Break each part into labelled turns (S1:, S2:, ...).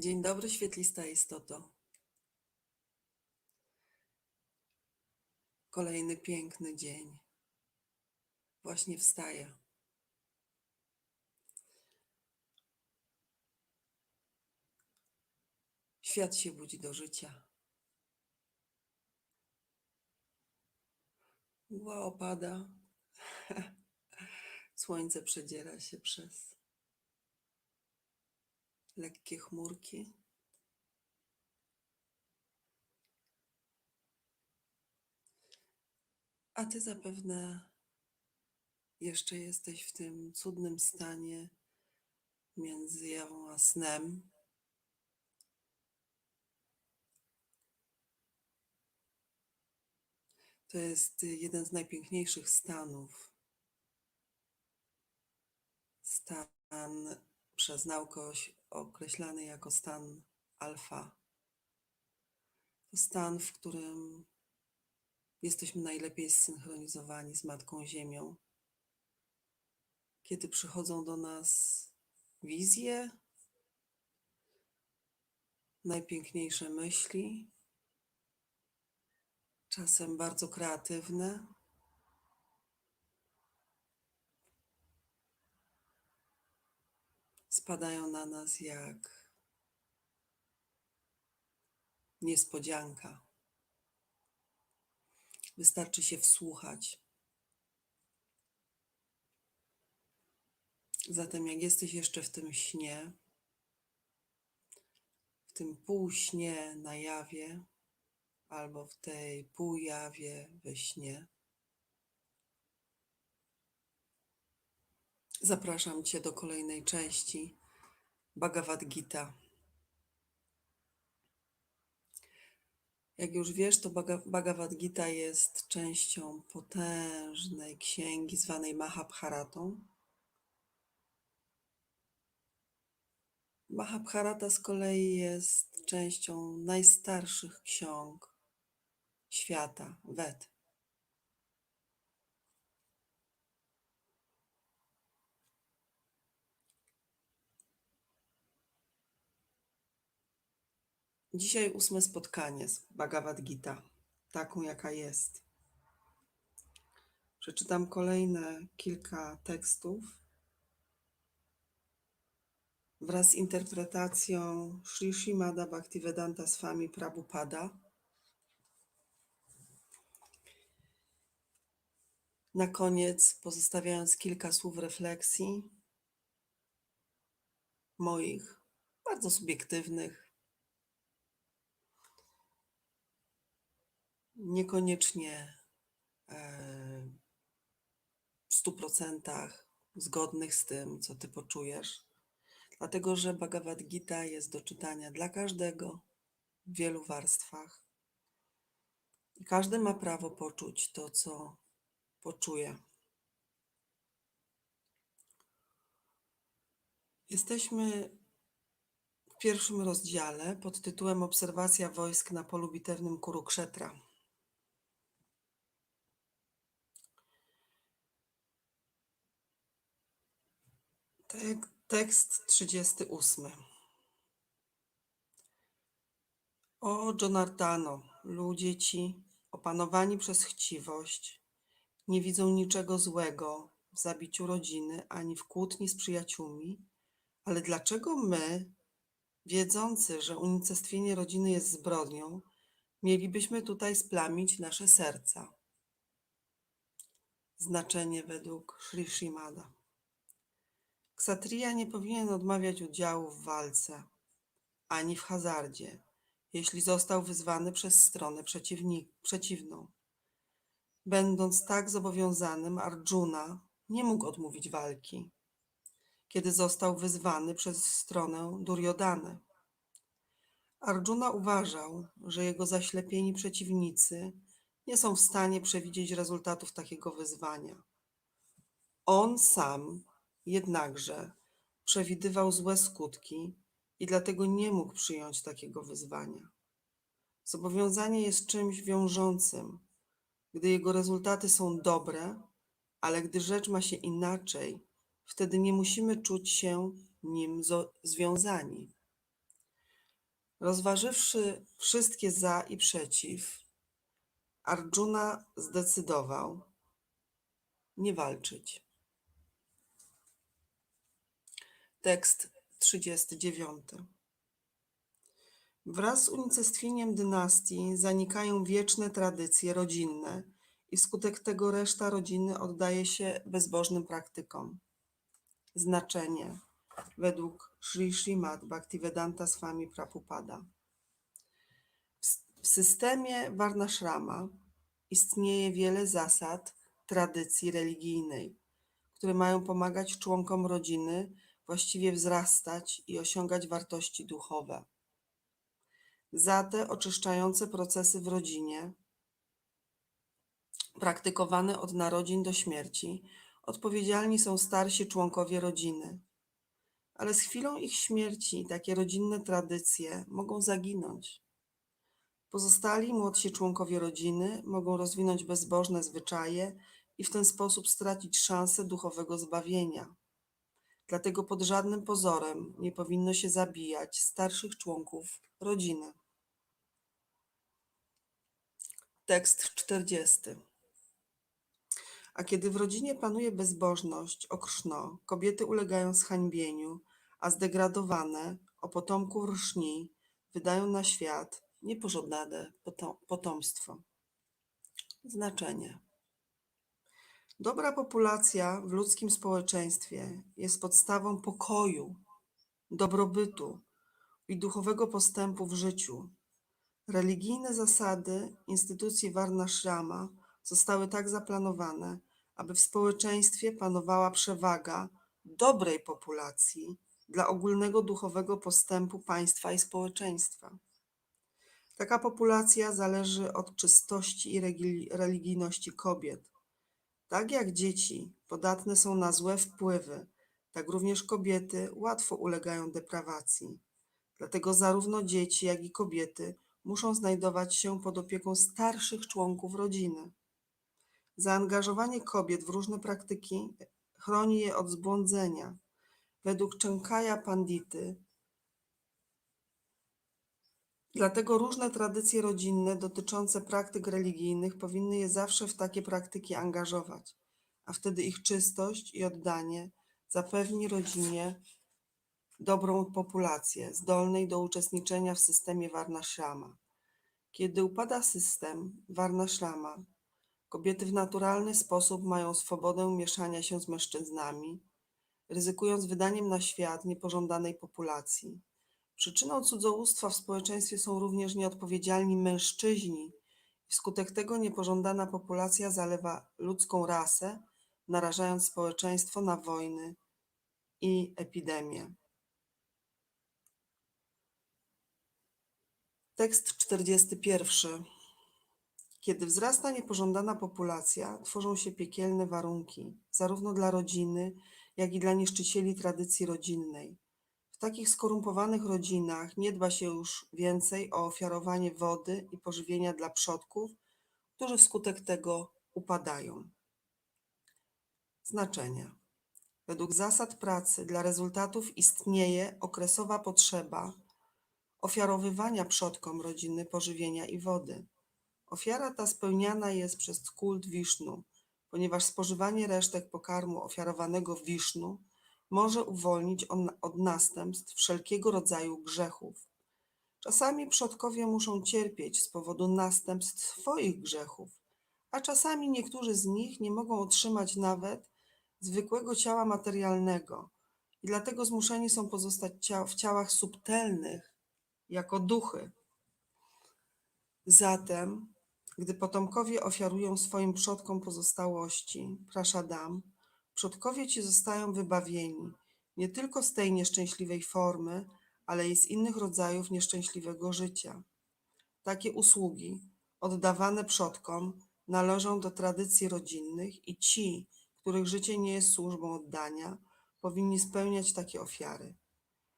S1: Dzień dobry, świetlista istoto. Kolejny piękny dzień. Właśnie wstaje. Świat się budzi do życia. Mgła opada. Słońce przedziera się przez lekkie chmurki. A ty zapewne jeszcze jesteś w tym cudnym stanie między jawą a snem. To jest jeden z najpiękniejszych stanów. Stan przez naukę określany jako stan alfa. To stan, w którym jesteśmy najlepiej zsynchronizowani z Matką Ziemią. Kiedy przychodzą do nas wizje, najpiękniejsze myśli, czasem bardzo kreatywne, spadają na nas jak niespodzianka. Wystarczy się wsłuchać. Zatem, jak jesteś jeszcze w tym śnie, w tym półśnie na jawie, albo w tej półjawie we śnie, zapraszam Cię do kolejnej części Bhagavad Gita. Jak już wiesz, to Bhaga- Bhagavad Gita jest częścią potężnej księgi zwanej Mahabharatą. Mahabharata z kolei jest częścią najstarszych ksiąg świata, Ved. Dzisiaj ósme spotkanie z Bhagavad Gita, taką jaka jest. Przeczytam kolejne kilka tekstów wraz z interpretacją Sri Shrimada Bhaktivedanta Swami Prabhupada. Na koniec pozostawiając kilka słów refleksji moich, bardzo subiektywnych, niekoniecznie e, w stu procentach zgodnych z tym, co ty poczujesz, dlatego że Bhagavad Gita jest do czytania dla każdego w wielu warstwach. I każdy ma prawo poczuć to, co poczuje. Jesteśmy w pierwszym rozdziale pod tytułem Obserwacja wojsk na polu bitewnym Kurukshetra. Tek- Tekst 38. O Jonardano, ludzie ci, opanowani przez chciwość, nie widzą niczego złego w zabiciu rodziny ani w kłótni z przyjaciółmi, ale dlaczego my, wiedzący, że unicestwienie rodziny jest zbrodnią, mielibyśmy tutaj splamić nasze serca? Znaczenie według Sri Shrimada. Ksatria nie powinien odmawiać udziału w walce ani w hazardzie, jeśli został wyzwany przez stronę przeciwną. Będąc tak zobowiązanym, Arjuna nie mógł odmówić walki, kiedy został wyzwany przez stronę Duryodhany. Arjuna uważał, że jego zaślepieni przeciwnicy nie są w stanie przewidzieć rezultatów takiego wyzwania. On sam jednakże przewidywał złe skutki i dlatego nie mógł przyjąć takiego wyzwania. Zobowiązanie jest czymś wiążącym, gdy jego rezultaty są dobre, ale gdy rzecz ma się inaczej, wtedy nie musimy czuć się nim związani. Rozważywszy wszystkie za i przeciw, Arjuna zdecydował nie walczyć. Tekst 39. Wraz z unicestwieniem dynastii zanikają wieczne tradycje rodzinne i wskutek tego reszta rodziny oddaje się bezbożnym praktykom. Znaczenie według Sri Srimad Bhaktivedanta Swami Prabhupada. W systemie Varnashrama istnieje wiele zasad tradycji religijnej, które mają pomagać członkom rodziny właściwie wzrastać i osiągać wartości duchowe. Za te oczyszczające procesy w rodzinie, praktykowane od narodzin do śmierci, odpowiedzialni są starsi członkowie rodziny. Ale z chwilą ich śmierci takie rodzinne tradycje mogą zaginąć. Pozostali młodsi członkowie rodziny mogą rozwinąć bezbożne zwyczaje i w ten sposób stracić szansę duchowego zbawienia. Dlatego pod żadnym pozorem nie powinno się zabijać starszych członków rodziny. Tekst 40. A kiedy w rodzinie panuje bezbożność, okrzno, kobiety ulegają zhańbieniu, a zdegradowane o potomków rżni wydają na świat niepożądane poto- potomstwo. Znaczenie. Dobra populacja w ludzkim społeczeństwie jest podstawą pokoju, dobrobytu i duchowego postępu w życiu. Religijne zasady instytucji Varnashrama zostały tak zaplanowane, aby w społeczeństwie panowała przewaga dobrej populacji dla ogólnego duchowego postępu państwa i społeczeństwa. Taka populacja zależy od czystości i religijności kobiet. Tak jak dzieci podatne są na złe wpływy, tak również kobiety łatwo ulegają deprawacji. Dlatego zarówno dzieci, jak i kobiety muszą znajdować się pod opieką starszych członków rodziny. Zaangażowanie kobiet w różne praktyki chroni je od zbłądzenia. Według Czenkaja Pandity, dlatego różne tradycje rodzinne dotyczące praktyk religijnych powinny je zawsze w takie praktyki angażować, a wtedy ich czystość i oddanie zapewni rodzinie dobrą populację, zdolnej do uczestniczenia w systemie Varnashrama. Kiedy upada system Varnashrama, kobiety w naturalny sposób mają swobodę mieszania się z mężczyznami, ryzykując wydaniem na świat niepożądanej populacji. Przyczyną cudzołóstwa w społeczeństwie są również nieodpowiedzialni mężczyźni. Wskutek tego niepożądana populacja zalewa ludzką rasę, narażając społeczeństwo na wojny i epidemie. Tekst 41. Kiedy wzrasta niepożądana populacja, tworzą się piekielne warunki, zarówno dla rodziny, jak i dla niszczycieli tradycji rodzinnej. Takich skorumpowanych rodzinach nie dba się już więcej o ofiarowanie wody i pożywienia dla przodków, którzy wskutek tego upadają. Znaczenie. Według zasad pracy dla rezultatów istnieje okresowa potrzeba ofiarowywania przodkom rodziny pożywienia i wody. Ofiara ta spełniana jest przez kult Wisznu, ponieważ spożywanie resztek pokarmu ofiarowanego Wisznu może uwolnić on- od następstw wszelkiego rodzaju grzechów. Czasami przodkowie muszą cierpieć z powodu następstw swoich grzechów, a czasami niektórzy z nich nie mogą otrzymać nawet zwykłego ciała materialnego i dlatego zmuszeni są pozostać w ciałach subtelnych jako duchy. Zatem, gdy potomkowie ofiarują swoim przodkom pozostałości, praszadam, przodkowie ci zostają wybawieni nie tylko z tej nieszczęśliwej formy, ale i z innych rodzajów nieszczęśliwego życia. Takie usługi, oddawane przodkom, należą do tradycji rodzinnych i ci, których życie nie jest służbą oddania, powinni spełniać takie ofiary.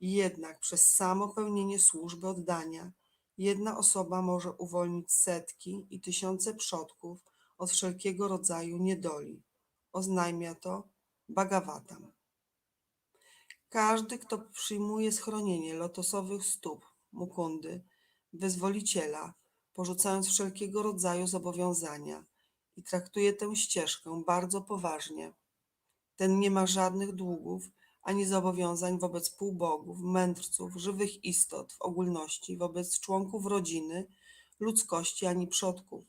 S1: Jednak przez samo pełnienie służby oddania jedna osoba może uwolnić setki i tysiące przodków od wszelkiego rodzaju niedoli. Oznajmia to Bhagavatam. Każdy, kto przyjmuje schronienie lotosowych stóp Mukundy, wyzwoliciela, porzucając wszelkiego rodzaju zobowiązania i traktuje tę ścieżkę bardzo poważnie. Ten nie ma żadnych długów ani zobowiązań wobec półbogów, mędrców, żywych istot w ogólności, wobec członków rodziny, ludzkości ani przodków.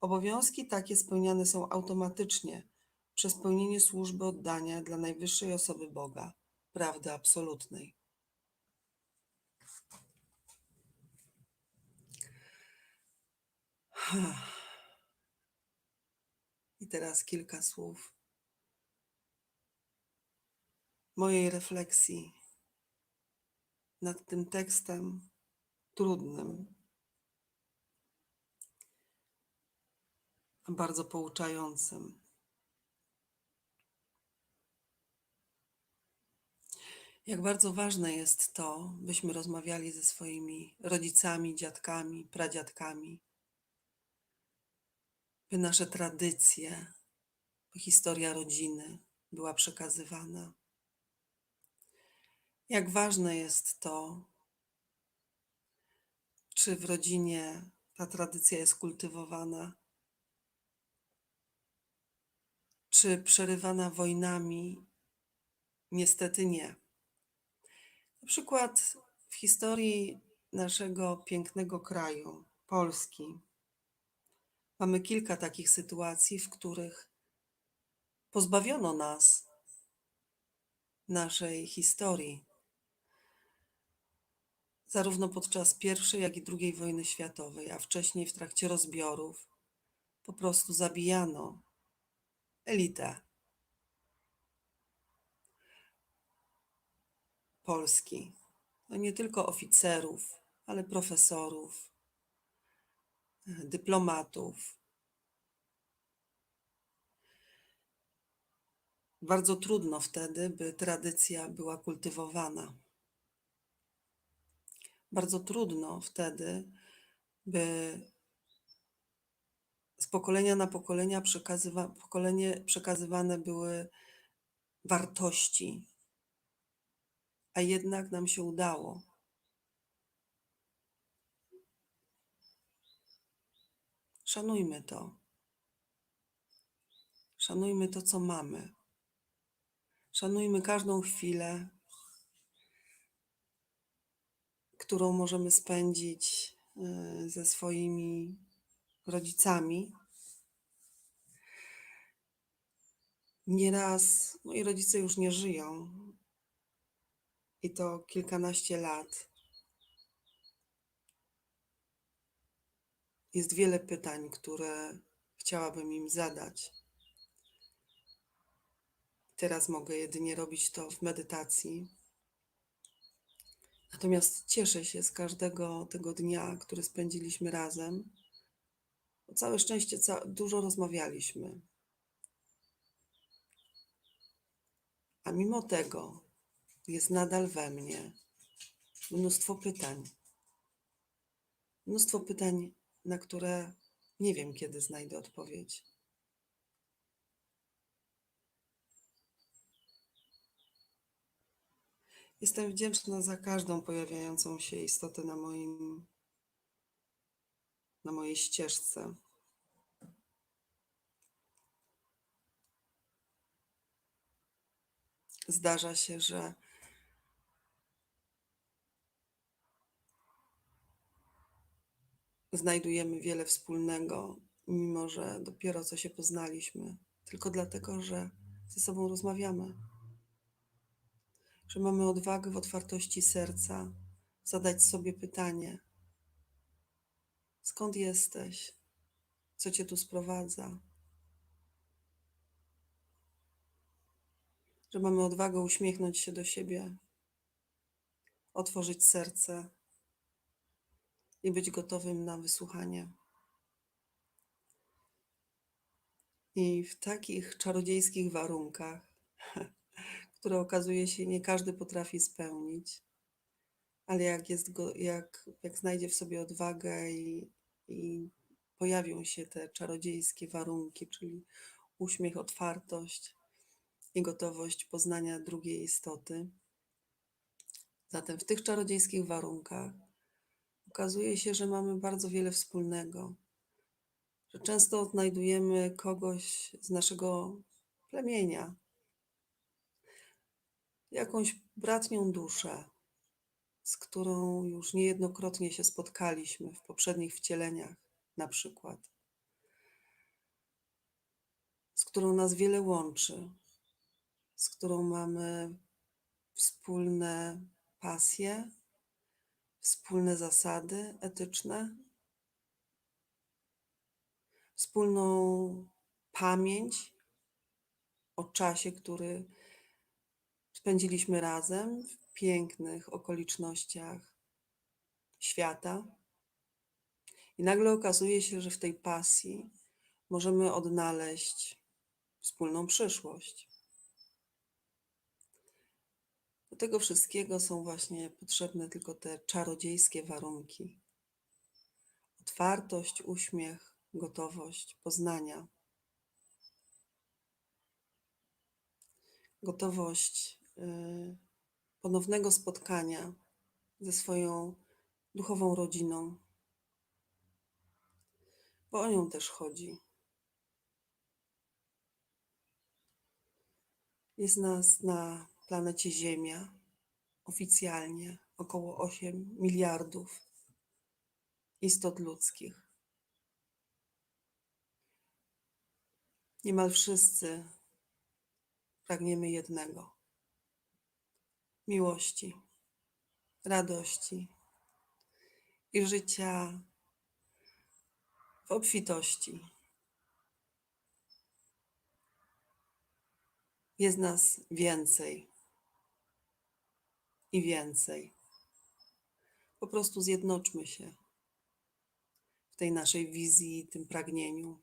S1: Obowiązki takie spełniane są automatycznie przez pełnienie służby oddania dla najwyższej osoby Boga, prawdy absolutnej. I teraz kilka słów mojej refleksji nad tym tekstem trudnym, bardzo pouczającym. Jak bardzo ważne jest to, byśmy rozmawiali ze swoimi rodzicami, dziadkami, pradziadkami, by nasze tradycje, historia rodziny była przekazywana. Jak ważne jest to, czy w rodzinie ta tradycja jest kultywowana, czy przerywana wojnami? Niestety nie. Na przykład w historii naszego pięknego kraju, Polski, mamy kilka takich sytuacji, w których pozbawiono nas naszej historii. Zarówno podczas I, jak i II wojny światowej, a wcześniej w trakcie rozbiorów, po prostu zabijano elitę Polski. No nie tylko oficerów, ale profesorów, dyplomatów. Bardzo trudno wtedy, by tradycja była kultywowana. Bardzo trudno wtedy, by z pokolenia na pokolenia przekazywa, pokolenie przekazywane były wartości, a jednak nam się udało. Szanujmy to. Szanujmy to, co mamy. Szanujmy każdą chwilę, którą możemy spędzić y, ze swoimi rodzicami. Nieraz moi rodzice już nie żyją i to kilkanaście lat. Jest wiele pytań, które chciałabym im zadać. Teraz mogę jedynie robić to w medytacji. Natomiast cieszę się z każdego tego dnia, który spędziliśmy razem. Bo całe szczęście dużo rozmawialiśmy. A mimo tego jest nadal we mnie mnóstwo pytań. Mnóstwo pytań, na które nie wiem, kiedy znajdę odpowiedź. Jestem wdzięczna za każdą pojawiającą się istotę na moim na mojej ścieżce. Zdarza się, że znajdujemy wiele wspólnego, mimo że dopiero co się poznaliśmy, tylko dlatego, że ze sobą rozmawiamy że mamy odwagę w otwartości serca zadać sobie pytanie: skąd jesteś? Co cię tu sprowadza? Że mamy odwagę uśmiechnąć się do siebie, otworzyć serce i być gotowym na wysłuchanie. I w takich czarodziejskich warunkach które okazuje się nie każdy potrafi spełnić, ale jak, jest go, jak, jak znajdzie w sobie odwagę i, i pojawią się te czarodziejskie warunki, czyli uśmiech, otwartość i gotowość poznania drugiej istoty. Zatem w tych czarodziejskich warunkach okazuje się, że mamy bardzo wiele wspólnego, że często odnajdujemy kogoś z naszego plemienia, jakąś bratnią duszę, z którą już niejednokrotnie się spotkaliśmy w poprzednich wcieleniach, na przykład, z którą nas wiele łączy, z którą mamy wspólne pasje, wspólne zasady etyczne, wspólną pamięć o czasie, który spędziliśmy razem w pięknych okolicznościach świata. I nagle okazuje się, że w tej pasji możemy odnaleźć wspólną przyszłość. Do tego wszystkiego są właśnie potrzebne tylko te czarodziejskie warunki. Otwartość, uśmiech, gotowość poznania. Gotowość y, ponownego spotkania ze swoją duchową rodziną, bo o nią też chodzi. Jest nas na planecie Ziemia oficjalnie około 8 miliardów istot ludzkich. Niemal wszyscy pragniemy jednego miłości, radości i życia w obfitości. Jest nas więcej i więcej. Po prostu zjednoczmy się w tej naszej wizji, tym pragnieniu.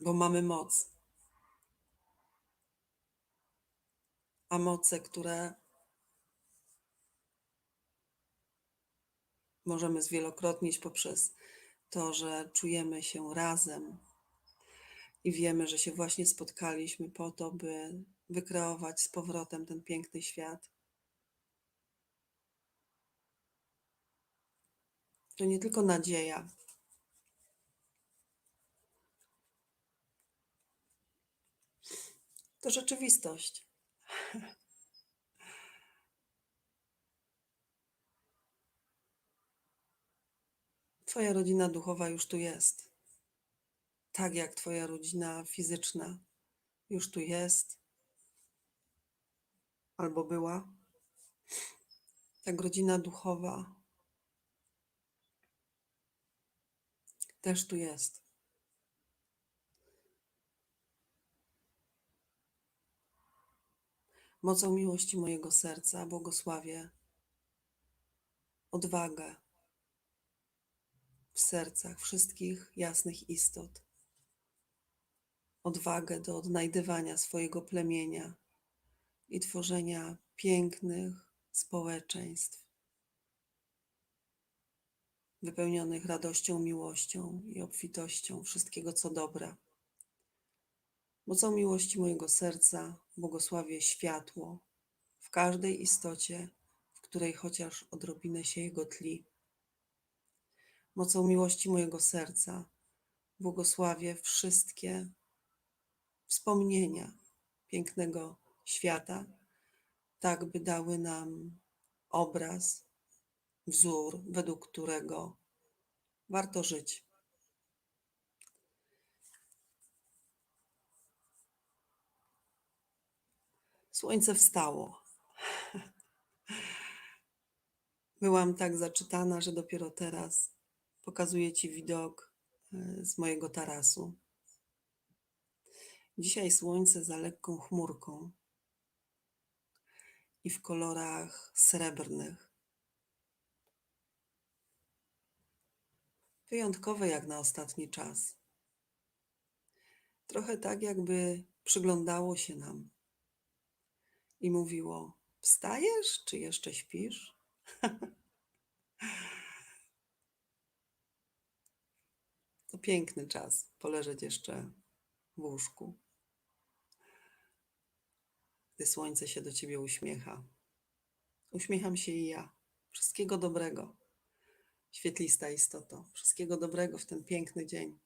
S1: Bo mamy moc. A moce, które możemy zwielokrotnić poprzez to, że czujemy się razem i wiemy, że się właśnie spotkaliśmy po to, by wykreować z powrotem ten piękny świat. To nie tylko nadzieja. To rzeczywistość. Twoja rodzina duchowa już tu jest. Tak jak Twoja rodzina fizyczna już tu jest albo była. Tak rodzina duchowa też tu jest. Mocą miłości mojego serca błogosławię odwagę w sercach wszystkich jasnych istot, odwagę do odnajdywania swojego plemienia i tworzenia pięknych społeczeństw, wypełnionych radością, miłością i obfitością wszystkiego, co dobra. Mocą miłości mojego serca błogosławię światło w każdej istocie, w której chociaż odrobinę się jego tli. Mocą miłości mojego serca błogosławię wszystkie wspomnienia pięknego świata, tak by dały nam obraz, wzór, według którego warto żyć. Słońce wstało. Byłam tak zaczytana, że dopiero teraz pokazuję Ci widok e, z mojego tarasu. Dzisiaj słońce za lekką chmurką i w kolorach srebrnych. Wyjątkowe jak na ostatni czas. Trochę tak, jakby przyglądało się nam i mówiło: Wstajesz, czy jeszcze śpisz? to piękny czas poleżeć jeszcze w łóżku. Gdy słońce się do ciebie uśmiecha. Uśmiecham się i ja. Wszystkiego dobrego. Świetlista istoto. Wszystkiego dobrego w ten piękny dzień.